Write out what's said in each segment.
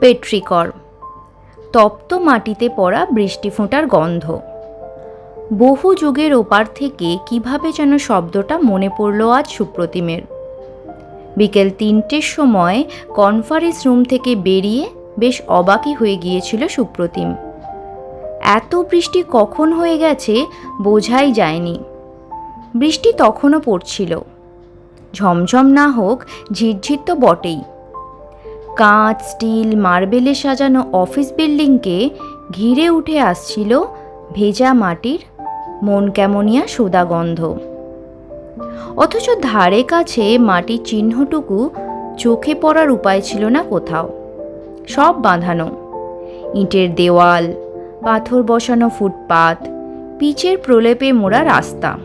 পেট্রিকর তপ্ত মাটিতে পড়া বৃষ্টি ফোঁটার গন্ধ। বহু যুগের ওপার থেকে কীভাবে যেন শব্দটা মনে পড়ল আজ সুপ্রতিমের। বিকেল তিনটের সময় কনফারেন্স রুম থেকে বেরিয়ে বেশ অবাকই হয়ে গিয়েছিল সুপ্রতিম। এত বৃষ্টি কখন হয়ে গেছে বোঝাই যায়নি। বৃষ্টি তখনও পড়ছিল। ঝমঝম না হোক, ঝিরঝির তো বটেই। কাঁচ, স্টিল, মার্বেলে সাজানো অফিস বিল্ডিংকে ঘিরে উঠে আসছিল ভেজা মাটির মন কেমনিয়া সোদা গন্ধ অথচ ধারে কাছে মাটির চিহ্নটুকু চোখে পড়ার উপায় ছিল না কোথাও। সব বাঁধানো। ইটের দেওয়াল, পাথর বসানো ফুটপাত, পিচের প্রলেপে মোড়া রাস্তা।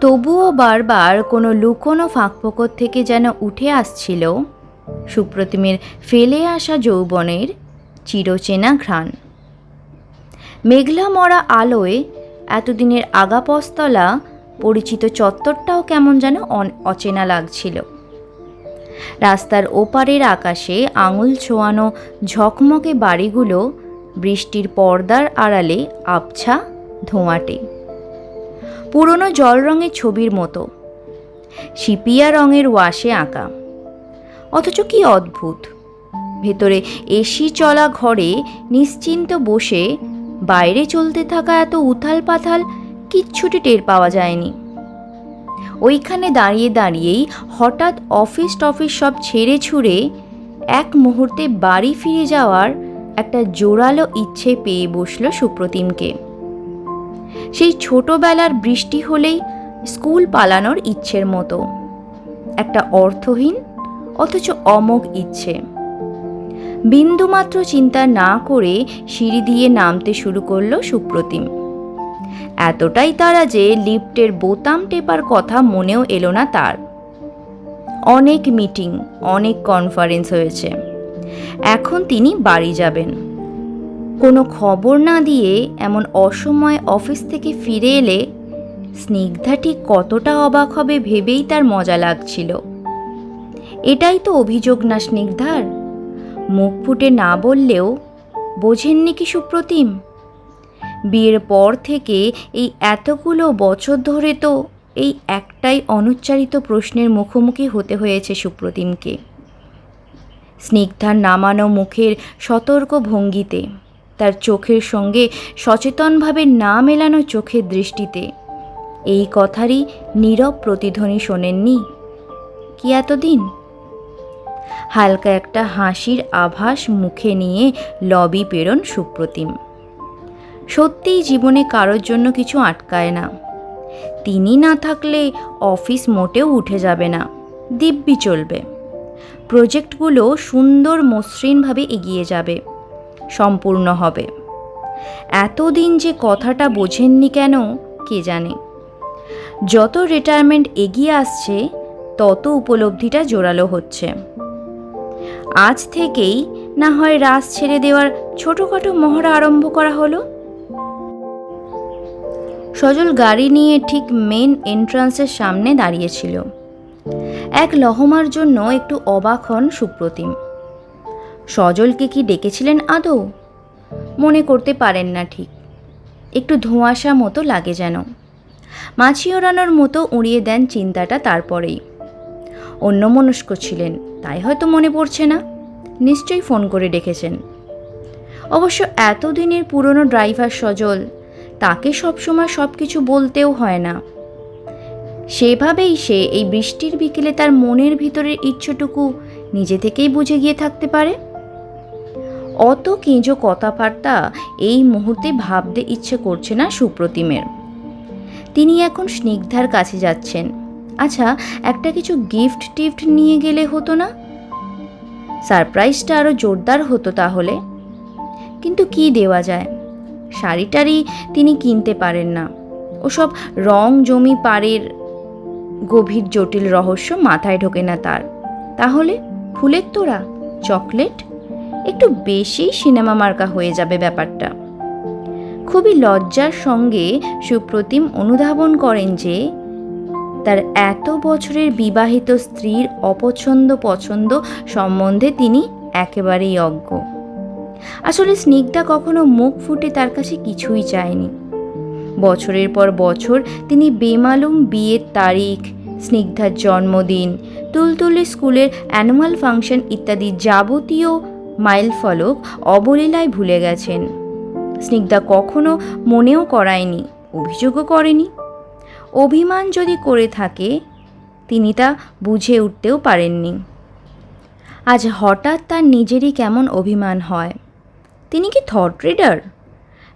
তবুও বারবার কোনো লুকোনো ফাঁকফোকর থেকে যেন উঠে আসছিল সুপ্রতিমের ফেলে আসা যৌবনের চিরচেনা ঘ্রাণ। মেঘলা মরা আলোয় এতদিনের আগাপস্তলা পরিচিত চত্বরটাও কেমন যেন অচেনা লাগছিল। রাস্তার ওপারের আকাশে আঙুল ছোঁয়ানো ঝকমকে বাড়িগুলো বৃষ্টির পর্দার আড়ালে আবছা ধোঁয়াটে। পুরনো জল রঙের ছবির মতো সিপিয়া রঙের ওয়াশে আঁকা। অথচ কি অদ্ভুত। ভেতরে এসি চলা ঘরে নিশ্চিন্ত বসে বাইরে চলতে থাকা এত উথাল পাথাল কিচ্ছুটি টের পাওয়া যায়নি। ওইখানে দাঁড়িয়ে দাঁড়িয়েই হঠাৎ অফিস টফিস সব ছেড়ে ছুড়ে এক মুহূর্তে বাড়ি ফিরে যাওয়ার একটা জোরালো ইচ্ছে পেয়ে বসল সুপ্রতিমকে। সেই ছোটবেলার বৃষ্টি হলেই স্কুল পালানোর ইচ্ছের মতো। একটা অর্থহীন অথচ অমোঘ ইচ্ছে। বিন্দুমাত্র চিন্তা না করে সিঁড়ি দিয়ে নামতে শুরু করল সুপ্রতিম। এতটাই তারা যে লিফটের বোতাম টেপার কথা মনেও এলো না তার। অনেক মিটিং, অনেক কনফারেন্স হয়েছে। এখন তিনি বাড়ি যাবেন। কোনো খবর না দিয়ে এমন অসময়ে অফিস থেকে ফিরে এলে স্নিগ্ধা ঠিক কতটা অবাক হবে ভেবেই তার মজা লাগছিল। এটাই তো অভিযোগ না স্নিগ্ধার। মুখ ফুটে না বললেও বোঝেননি কি সুপ্রতিম। বিয়ের পর থেকে এই এতগুলো বছর ধরে তো এই একটাই অনুচ্চারিত প্রশ্নের মুখোমুখি হতে হয়েছে সুপ্রতিমকে। স্নিগ্ধার নামানো মুখের সতর্ক ভঙ্গিতে, তার চোখের সঙ্গে সচেতনভাবে না মেলানো চোখের দৃষ্টিতে, এই কথারই নীরব প্রতিধ্বনি শোনেননি। কি এতদিন? হালকা একটা হাসির আভাস মুখে নিয়ে লবি পেরন সুপ্রতিম। সত্যিই জীবনে কারোর জন্য কিছু আটকায় না। তিনি না থাকলে অফিস মোটেও উঠে যাবে না, দিব্যি চলবে। প্রজেক্টগুলো সুন্দর মসৃণভাবে এগিয়ে যাবে, সম্পূর্ণ হবে। এতদিন যে কথাটা বোঝেননি কেন, কে জানে? যত রিটায়ারমেন্ট এগিয়ে আসছে, তত উপলব্ধিটা জোরালো হচ্ছে। আজ থেকেই না হয় রাস ছেড়ে দেওয়ার ছোটোখাটো মহড়া আরম্ভ করা হলো। সজল গাড়ি নিয়ে ঠিক মেন এন্ট্রান্সের সামনে দাঁড়িয়েছিল। এক লহমার জন্য একটু অবাক হন সুপ্রতিম। সজলকে কি ডেকেছিলেন আদৌ? মনে করতে পারেন না ঠিক। একটু ধোঁয়াশা মতো লাগে যেন। মাছি ওড়ানোর মতো উড়িয়ে দেন চিন্তাটা তারপরেই। অন্যমনস্ক ছিলেন। তাই হয়তো মনে পড়ছে না। নিশ্চয়ই ফোন করে ডেকেছেন। অবশ্য এতদিনের পুরনো ড্রাইভার সজল, তাকে সবসময় সব কিছু বলতেও হয় না। সেভাবেই সে এই বৃষ্টির বিকেলে তার মনের ভিতরের ইচ্ছটুকু নিজে থেকেই বুঝে গিয়ে থাকতে পারে। অত কেঁজো কথাবার্তা এই মুহূর্তে ভাবতে ইচ্ছে করছে না সুপ্রতিমের। তিনি এখন স্নিগ্ধার কাছে যাচ্ছেন। আচ্ছা একটা কিছু গিফট টিফট নিয়ে গেলে হতো না? সারপ্রাইজটা আরও জোরদার হতো তাহলে। কিন্তু কি দেওয়া যায়? শাড়ি টাড়ি তিনি কিনতে পারেন না। ওসব রং জমি পাড়ের গভীর জটিল রহস্য মাথায় ঢোকে না তার। তাহলে ফুলের তোড়া, চকলেট? একটু বেশি সিনেমা মার্কা হয়ে যাবে ব্যাপারটা। খুবই লজ্জার সঙ্গে সুপ্রতিম অনুধাবন করেন যে তার এত বছরের বিবাহিত স্ত্রীর অপছন্দ পছন্দ সম্বন্ধে তিনি একেবারেই অজ্ঞ। আসলে স্নিগ্ধা কখনো মুখ ফুটে তার কাছে কিছুই চায়নি। বছরের পর বছর তিনি বেমালুম বিয়ের তারিখ, স্নিগ্ধার জন্মদিন, তুলতুলি স্কুলের অ্যানুয়াল ফাংশন ইত্যাদি যাবতীয় মাইলফলক অবলীলায় ভুলে গেছেন। স্নিগ্ধা কখনো মনেও করায়নি, অভিযোগও করেনি। অভিমান যদি করে থাকে, তিনি তা বুঝে উঠতেও পারেননি। আজ হঠাৎ তার নিজেরই কেমন অভিমান হয়। তিনি কি থট রিডার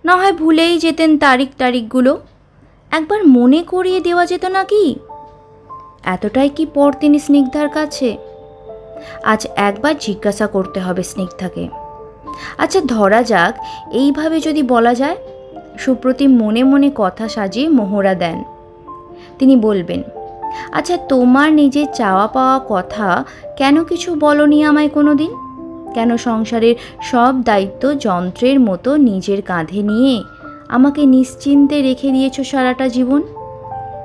না হয় ভুলেই যেতেন তারিখ তারিখগুলো? একবার মনে করিয়ে দেওয়া যেত না কি এতটাই কি পর তিনি স্নিগ্ধার কাছে? আজ একবার জিজ্ঞাসা করতে হবে স্নিগ্ধাকে। আচ্ছা ধরা যাক, এইভাবে যদি বলা যায়, সুপ্রতিম মনে মনে কথা সাজিয়ে মোহরা দেন। তিনি বলবেন আচ্ছা তোমার নিজের চাওয়া পাওয়া কথা কেন কিছু বলনি আমায় কোনো দিন কেন সংসারের সব দায়িত্ব যন্ত্রের মতো নিজের কাঁধে নিয়ে আমাকে নিশ্চিন্তে রেখে দিয়েছ সারাটা জীবন?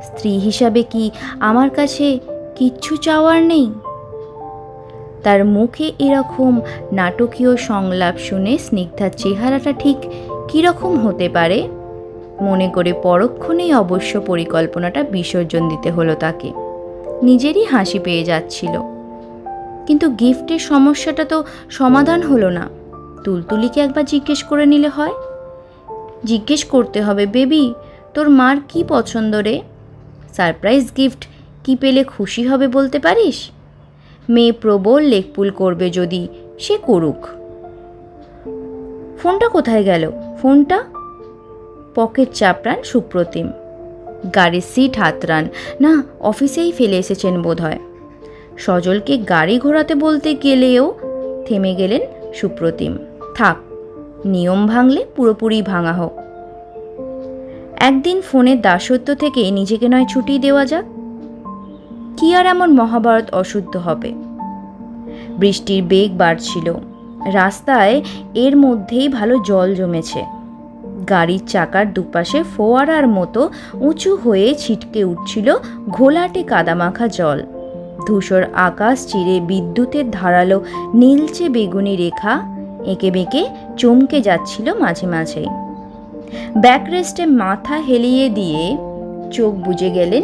স্ত্রী হিসাবে কি আমার কাছে কিচ্ছু চাওয়ার নেই? তার মুখে এরকম নাটকীয় সংলাপ শুনে স্নিগ্ধার চেহারাটা ঠিক কীরকম হতে পারে? মনে করে পরক্ষণেই অবশ্য পরিকল্পনাটা বিসর্জন দিতে হলো তাকে। নিজেরই হাসি পেয়ে যাচ্ছিল। কিন্তু গিফটের সমস্যাটা তো সমাধান হলো না। তুলতুলিকে একবার জিজ্ঞেস করে নিলে হয়। জিজ্ঞেস করতে হবে, বেবি, তোর মার কি পছন্দ রে? সারপ্রাইজ গিফট কি পেলে খুশি হবে বলতে পারিস? মেয়ে প্রবল লেকপুল করবে যদি সে করুক। ফোনটা কোথায় গেল? ফোনটা? পকেট চাপড়ান সুপ্রতিম। গাড়ির সিট হাতরান না, অফিসেই ফেলে এসেছেন বোধ হয় সজলকে গাড়ি ঘোরাতে বলতে গেলেও থেমে গেলেন সুপ্রতিম। থাক, নিয়ম ভাঙলে পুরোপুরি ভাঙা হোক। একদিন ফোনের দাসত্ব থেকে নিজেকে নয় ছুটি দেওয়া যাক। কি আর এমন মহাভারত অশুদ্ধ হবে? বৃষ্টির বেগ বাড়ছিল। রাস্তায় এর মধ্যেই ভালো জল জমেছে। গাড়ির চাকার দুপাশে ফোয়ারার মতো উঁচু হয়ে ছিটকে উঠছিল ঘোলাটে কাদামাখা জল। ধূসর আকাশ চিরে বিদ্যুতের ধারালো নীলচে বেগুনি রেখা এঁকে বেঁকে চমকে যাচ্ছিল মাঝে মাঝেই ব্যাকরেস্টে মাথা হেলিয়ে দিয়ে চোখ বুজে গেলেন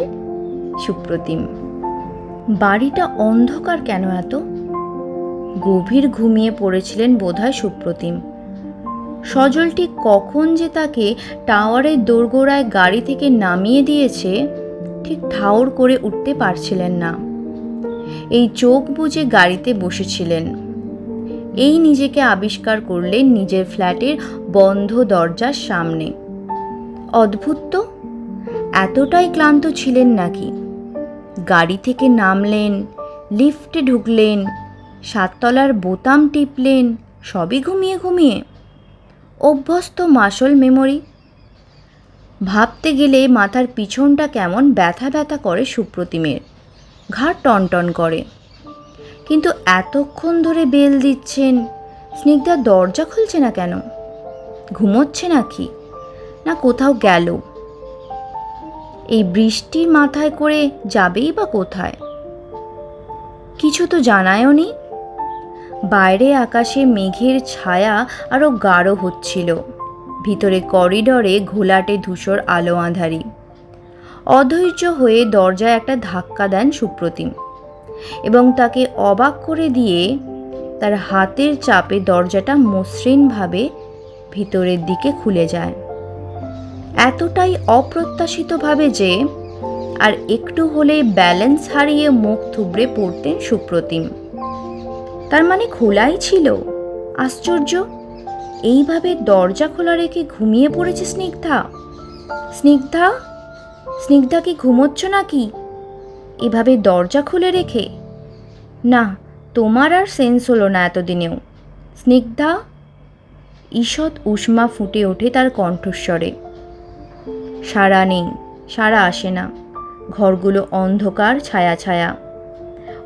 সুপ্রতিম। বাড়িটা অন্ধকার কেন এত? গভীর ঘুমিয়ে পড়েছিলেন বোধহয় সুপ্রতিম। সজল ঠিক কখন যে তাকে টাওয়ারের দোরগোড়ায় গাড়ি থেকে নামিয়ে দিয়েছে, ঠিক ঠাউর করে উঠতে পারছিলেন না। এই চোখ বুজে গাড়িতে বসেছিলেন। এই নিজেকে আবিষ্কার করলেন নিজের ফ্ল্যাটের বন্ধ দরজার সামনে। অদ্ভুত তো, এতটাই ক্লান্ত ছিলেন নাকি? গাড়ি থেকে নামলেন, লিফটে ঢুকলেন, সাততলার বোতাম টিপলেন, সবই ঘুমিয়ে ঘুমিয়ে। অভ্যস্ত মাসল মেমোরি। ভাবতে গেলে মাথার পিছনটা কেমন ব্যথা ব্যথা করে সুপ্রতিমের। ঘাড় টনটন করে। কিন্তু এতক্ষণ ধরে বেল দিচ্ছেন, স্নিগ্ধা দরজা খুলছে না কেন? ঘুমোচ্ছে নাকি? না কোথাও গেল? এই বৃষ্টির মাথায় করে যাবেই বা কোথায়? কিছু তো জানায়ও নি। বাইরে আকাশে মেঘের ছায়া আরও গাঢ় হচ্ছিল। ভিতরে করিডরে ঘোলাটে ধূসর আলো আঁধারি। অধৈর্য হয়ে দরজায় একটা ধাক্কা দেন সুপ্রতিম এবং তাকে অবাক করে দিয়ে তার হাতের চাপে দরজাটা মসৃণভাবে ভিতরের দিকে খুলে যায়। এতটাই অপ্রত্যাশিতভাবে যে আর একটু হলে ব্যালেন্স হারিয়ে মুখ থুবড়ে পড়তেন সুপ্রতিম। তার মানে খোলাই ছিল। আশ্চর্য, এইভাবে দরজা খোলা রেখে ঘুমিয়ে পড়েছে স্নিগ্ধা। স্নিগ্ধা? স্নিগ্ধা কি ঘুমোচ্ছ নাকি? এভাবে দরজা খুলে রেখে? না, তোমার আর সেন্স হলো না এতদিনেও। স্নিগ্ধা? ঈষৎ উষ্মা ফুটে ওঠে তার কণ্ঠস্বরে। সারা নেই সারা আসে না। ঘরগুলো অন্ধকার, ছায়া ছায়া।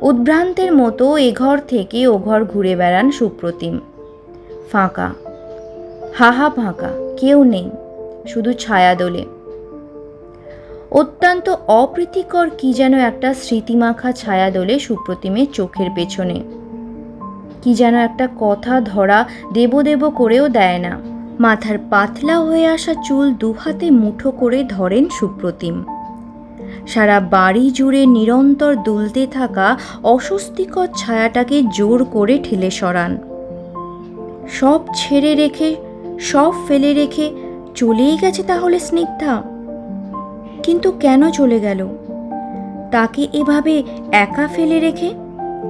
উদ্ভ্রান্তের মতো এ ঘর থেকে ও ঘর ঘুরে বেড়ান সুপ্রতিম। ফাঁকা। হাহা ফাঁকা। কেউ নেই। শুধু ছায়া দোলে। অত্যন্ত অপ্রীতিকর কি যেন একটা স্মৃতিমাখা ছায়া দোলে সুপ্রতিমের চোখের পেছনে। কি যেন একটা কথা ধরা দেব দেব করেও দেয় না। মাথার পাতলা হয়ে আসা চুল দুহাতে মুঠো করে ধরেন সুপ্রতিম। সারা বাড়ি জুড়ে নিরন্তর দুলতে থাকা অস্বস্তিকর ছায়াটাকে জোর করে ঠেলে সরান। সব ছেড়ে রেখে, সব ফেলে রেখে চলেই গেছে তাহলে স্নিগ্ধা। কিন্তু কেন চলে গেল? তাকে এভাবে একা ফেলে রেখে,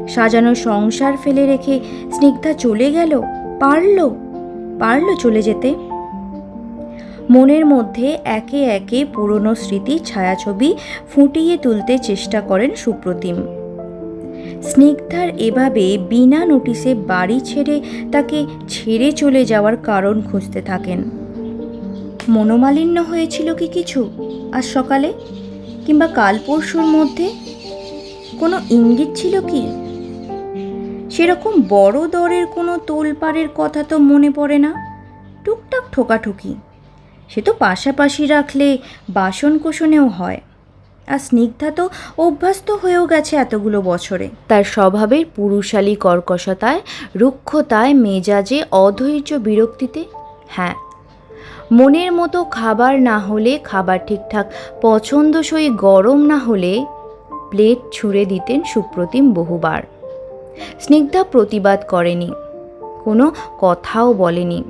সাজানো সংসার ফেলে রেখে স্নিগ্ধা চলে গেল? পারল? পারল চলে যেতে? মনের মধ্যে একে একে পুরনো স্মৃতি, ছায়াছবি ফুটিয়ে তুলতে চেষ্টা করেন সুপ্রতিম। স্নিগ্ধার এভাবে বিনা নোটিসে বাড়ি ছেড়ে তাকে ছেড়ে চলে যাওয়ার কারণ খুঁজতে থাকেন। মনোমালিন্য হয়েছিল কি কিছু আজ সকালে? কিংবা কাল পরশুর মধ্যে? কোনো ইঙ্গিত ছিল কি? সেরকম বড় দরের কোনো তোলপাড়ের কথা তো মনে পড়ে না। টুকটাক ঠোকাঠুকি। সে তো পাশাপাশি রাখলে বাসন কোষণেও হয়। আর স্নিগ্ধা তো অভ্যস্ত হয়েও গেছে এতগুলো বছরে। তার স্বভাবের পুরুষালী কর্কশতায়, রুক্ষতায়, মেজাজে, অধৈর্য বিরক্তিতে হ্যাঁ মনের মতো খাবার না হলে, খাবার ঠিকঠাক পছন্দসই গরম না হলে প্লেট ছুঁড়ে দিতেন সুপ্রতিম বহুবার। স্নিগ্ধা প্রতিবাদ করেনি, কোনো কথাও বলেনি।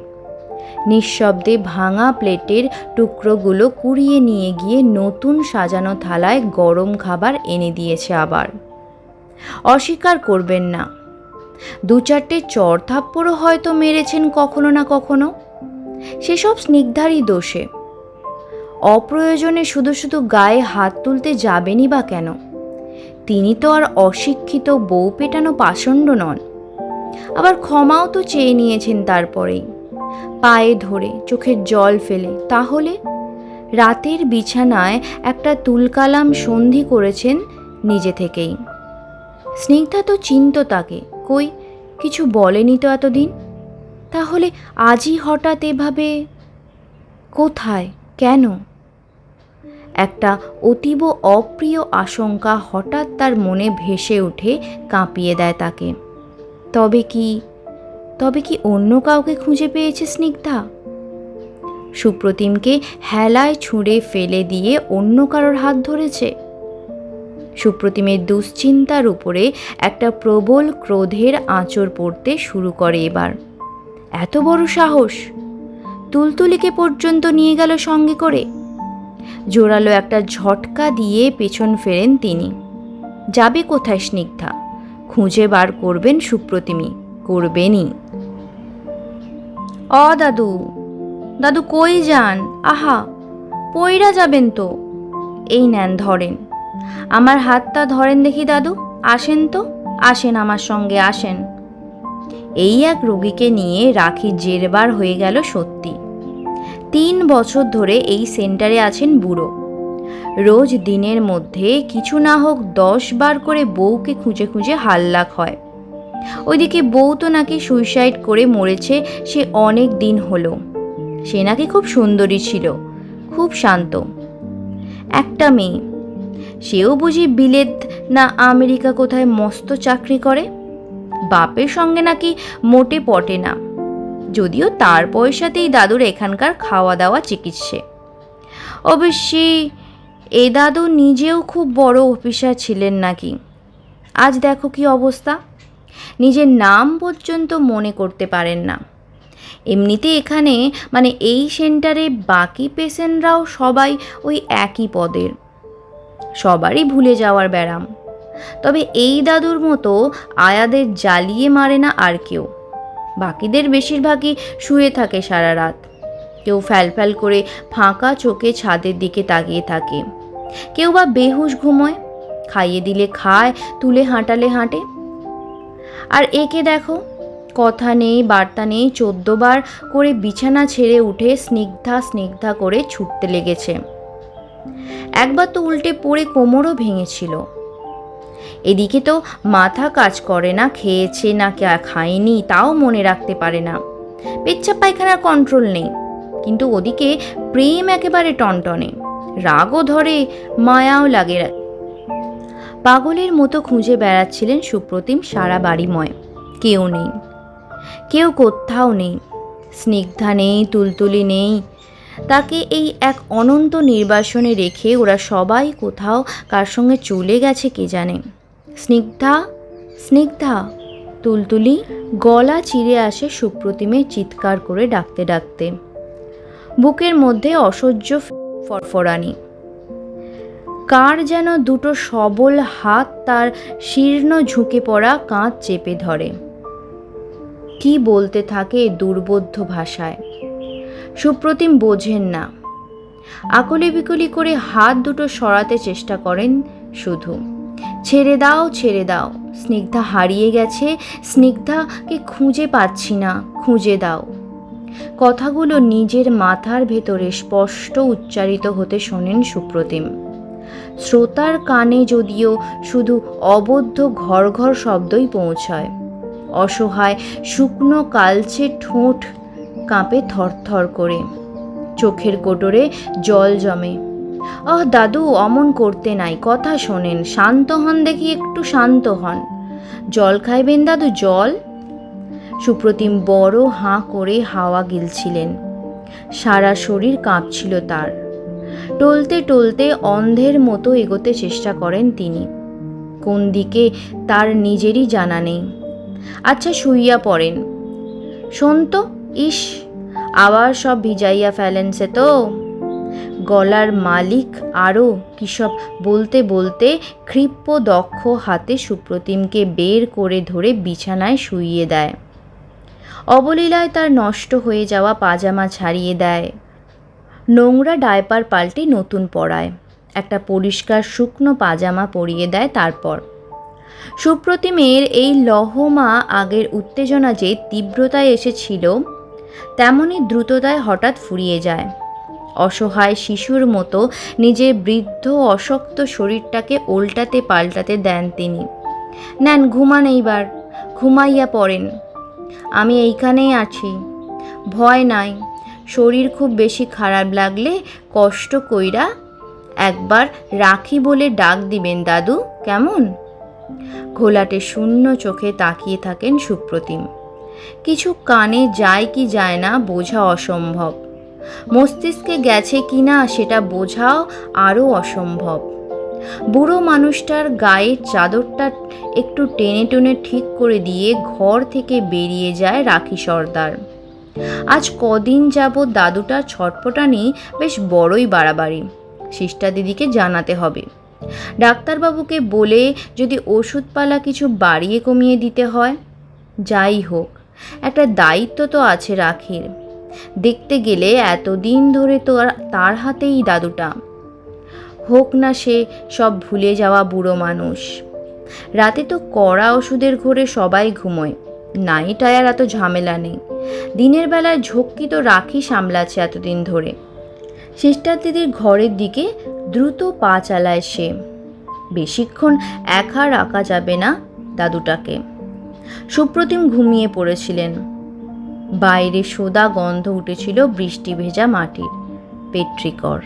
নিঃশব্দে ভাঙা প্লেটের টুকরোগুলো কুড়িয়ে নিয়ে গিয়ে নতুন সাজানো থালায় গরম খাবার এনে দিয়েছে আবার। অস্বীকার করবেন না। দু চারটে চর থাপ্পড়ও হয়তো মেরেছেন কখনো না কখনো। সেসব স্নিগ্ধারই দোষে। অপ্রয়োজনে শুধু শুধু গায়ে হাত তুলতে যাবেনই বা কেন? তিনি তো আর অশিক্ষিত বউ পেটানো পাষণ্ড নন। আবার ক্ষমাও তো চেয়ে নিয়েছেন তারপরেই। পায়ে ধরে চোখের জল ফেলে। তাহলে? রাতের বিছানায় একটা তুলকালাম সন্ধি করেছেন নিজে থেকেই। স্নিগ্ধা তো চিন্ত তাকে। কই, কিছু বলেনি তো এতদিন? তাহলে আজই হঠাৎ এভাবে কোথায়? কেন? একটা অতীব অপ্রিয় আশঙ্কা হঠাৎ তার মনে ভেসে উঠে কাঁপিয়ে দেয় তাকে। তবে কি তবে কি অন্য কাউকে খুঁজে পেয়েছে স্নিগ্ধা? সুপ্রতিমকে হেলায় ছুঁড়ে ফেলে দিয়ে অন্য কারোর হাত ধরেছে। সুপ্রতিমের দুশ্চিন্তার উপরে একটা প্রবল ক্রোধের আঁচড় পড়তে শুরু করে এবার। এত বড় সাহস! তুলতুলিকে পর্যন্ত নিয়ে গেল সঙ্গে করে। জোরালো একটা ঝটকা দিয়ে পেছন ফেরেন তিনি। যাবে কোথায় স্নিগ্ধা? খুঁজে বার করবেন সুপ্রতিমী করবেনই। অ, দাদু। দাদু কই যান? আহা, পইরা যাবেন তো। এই নেন, ধরেন। আমার হাতটা ধরেন দেখি, দাদু। আসেন তো, আসেন আমার সঙ্গে, আসেন। এই এক রোগীকে নিয়ে রাখি জেরবার হয়ে গেল সত্যি। তিন বছর ধরে এই সেন্টারে আছেন বুড়ো। রোজ দিনের মধ্যে কিছু না হোক দশ বার করে বউকে খুঁজে খুঁজে হাল্লাক হয়। ওইদিকে বউ তো নাকি সুইসাইড করে মরেছে, সে অনেক দিন হলো। সে নাকি খুব সুন্দরী ছিল, খুব শান্ত। একটা মেয়ে, সেও বুঝি বিলেত না আমেরিকা কোথায় মস্ত চাকরি করে? বাপের সঙ্গে নাকি মোটে পটে না। যদিও তার পয়সাতেই দাদুর এখানকার খাওয়া দাওয়া চিকিৎসে। অবশ্যই এ দাদু নিজেও খুব বড় অফিসার ছিলেন নাকি? আজ দেখো কি অবস্থা। নিজের নাম পর্যন্ত মনে করতে পারেন না। এমনিতে এখানে মানে এই সেন্টারে বাকি পেশেন্টরাও সবাই ওই একই পদের। সবারই ভুলে যাওয়ার ব্যারাম তবে এই দাদুর মতো আয়াদের জ্বালিয়ে মারে না আর কেউ। বাকিদের বেশিরভাগই শুয়ে থাকে সারা রাত। কেউ ফ্যাল করে ফাঁকা চোখে ছাদের দিকে তাকিয়ে থাকে। কেউ বা বেহুশ ঘুমোয়, খাইয়ে দিলে খায়, তুলে হাঁটালে হাঁটে। আর একে দেখো। কথা নেই, বার্তা নেই চোদ্দবার করে বিছানা ছেড়ে উঠে স্নিগ্ধা স্নিগ্ধা করে ছুটতে লেগেছে। একবার তো উল্টে পড়ে কোমরও ভেঙেছিল। এদিকে তো মাথা কাজ করে না, খেয়েছে না খায়নি, তাও মনে রাখতে পারে না। পেচ্ছাপ পায়খানার কন্ট্রোল নেই। কিন্তু ওদিকে প্রেম একেবারে টনটনে। রাগও ধরে, মায়াও লাগে পাগলের মতো খুঁজে বেড়াচ্ছিলেন সুপ্রতিম সারা বাড়িময়। কেউ নেই। কেউ কোথাও নেই। স্নিগ্ধা নেই, তুলতুলি নেই। তাকে এই এক অনন্ত নির্বাসনে রেখে ওরা সবাই কোথাও কার সঙ্গে চলে গেছে কে জানে। স্নিগ্ধা স্নিগ্ধা, তুলতুলি, গলা চিরে আসে সুপ্রতিমের চিৎকার করে ডাকতে ডাকতে। বুকের মধ্যে অসহ্য ফরফরানি। কার যেন দুটো সবল হাত তার শীর্ণ ঝুঁকে পড়া কাঁধ চেপে ধরে। কি বলতে থাকে দুর্বোধ্য ভাষায়? সুপ্রতিম বোঝেন না। আকলি বিকলি করে হাত দুটো সরাতে চেষ্টা করেন শুধু। ছেড়ে দাও ছেড়ে দাও। স্নিগ্ধা হারিয়ে গেছে। স্নিগ্ধাকে খুঁজে পাচ্ছি না। খুঁজে দাও। কথাগুলো নিজের মাথার ভেতরে স্পষ্ট উচ্চারিত হতে শোনেন সুপ্রতিম। শ্রোতার কানে যদিও শুধু অবদ্ধ ঘর ঘর শব্দই পৌঁছায়। অসহায় শুকনো কালচে ঠোঁট কাঁপে থরথর করে। চোখের কোটরে জল জমে। আহ, দাদু, অমন করতে নাই, কথা শোনেন, শান্ত হন দেখি, একটু শান্ত হন। জল খাইবেন দাদু, জল? সুপ্রতিম বড় হাঁ করে হাওয়া গিলছিলেন। সারা শরীর কাঁপছিল তার। টলতে টলতে অন্ধের মতো এগোতে চেষ্টা করেন তিনি। কোন দিকে তার নিজেরই জানা নেই। আচ্ছা শুইয়া পড়েন। শোন তো, ইস, আবার সব ভিজাইয়া ফেলেন সে তো। গলার মালিক আরও কিসব বলতে বলতে ক্ষিপ্র দক্ষ হাতে সুপ্রতিমকে বের করে ধরে বিছানায় শুইয়ে দেয়। অবলীলায় তার নষ্ট হয়ে যাওয়া পাজামা ছাড়িয়ে দেয়। নোংরা ডায়পার পাল্টে নতুন পরায় একটা পরিষ্কার শুকনো পাজামা পরিয়ে দেয় তারপর। সুপ্রতিমের এই লহমা আগের উত্তেজনা যে তীব্রতায় এসেছিল, তেমনই দ্রুততায় হঠাৎ ফুরিয়ে যায়। অসহায় শিশুর মতো নিজের বৃদ্ধ, অশক্ত শরীরটাকে ওল্টাতে পাল্টাতে দেন তিনি। নেন, ঘুমান এইবার, ঘুমাইয়া পড়েন। আমি এইখানেই আছি। ভয় নাই শরীর খুব বেশি খারাপ লাগলে কষ্ট কইরা একবার রাখি বলে ডাক দিবেন দাদু, কেমন? ঘোলাটে শূন্য চোখে তাকিয়ে থাকেন সুপ্রতিম। কিছু কানে যায় কি যায় না বোঝা অসম্ভব। মস্তিষ্কে গেছে কি না সেটা বোঝাও আরও অসম্ভব। বুড়ো মানুষটার গায়ের চাদরটা একটু টেনে টেনে ঠিক করে দিয়ে ঘর থেকে বেরিয়ে যায় রাখি সর্দার। আজ কদিন যাবৎ দাদুটার ছটপটানি বেশ বড়ই বাড়াবাড়ি। সিস্টা দিদিকে জানাতে হবে। ডাক্তারবাবুকে বলে যদি ওষুধপালা কিছু বাড়িয়ে কমিয়ে দিতে হয়? যাই হোক, একটা দায়িত্ব তো আছে রাখির। দেখতে গেলে এতদিন ধরে তো তার হাতেই দাদুটা। হোক না সে, সব ভুলে যাওয়া বুড়ো মানুষ। রাতে তো কড়া ওষুধের ঘরে সবাই ঘুমোয়। নাইট আয়ার এত ঝামেলা নেই। দিনের বেলায় ঝক্কি তো রাখি সামলাচ্ছে এতদিন ধরে। সিস্টার দিদির ঘরের দিকে দ্রুত পা চালায় সে। বেশিক্ষণ একা রাখা যাবে না দাদুটাকে। সুপ্রতিম ঘুমিয়ে পড়েছিলেন। বাইরে সোদা গন্ধ উঠেছিল বৃষ্টি ভেজা মাটির, পেট্রিকর।